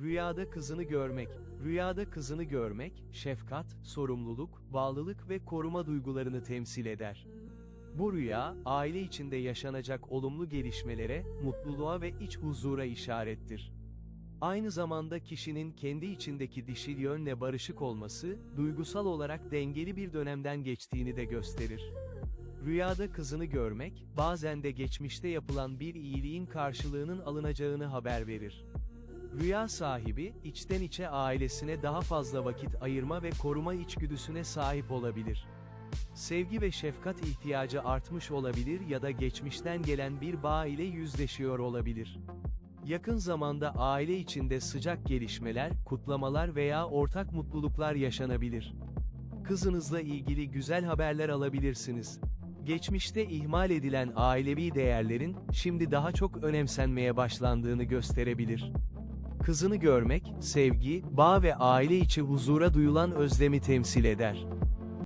Rüyada kızını görmek. Rüyada kızını görmek, şefkat, sorumluluk, bağlılık ve koruma duygularını temsil eder. Bu rüya, aile içinde yaşanacak olumlu gelişmelere, mutluluğa ve iç huzura işarettir. Aynı zamanda kişinin kendi içindeki dişil yönle barışık olması, duygusal olarak dengeli bir dönemden geçtiğini de gösterir. Rüyada kızını görmek, bazen de geçmişte yapılan bir iyiliğin karşılığının alınacağını haber verir. Rüya sahibi, içten içe ailesine daha fazla vakit ayırma ve koruma içgüdüsüne sahip olabilir. Sevgi ve şefkat ihtiyacı artmış olabilir ya da geçmişten gelen bir bağ ile yüzleşiyor olabilir. Yakın zamanda aile içinde sıcak gelişmeler, kutlamalar veya ortak mutluluklar yaşanabilir. Kızınızla ilgili güzel haberler alabilirsiniz. Geçmişte ihmal edilen ailevi değerlerin, şimdi daha çok önemsenmeye başlandığını gösterebilir. Kızını görmek, sevgi, bağ ve aile içi huzura duyulan özlemi temsil eder.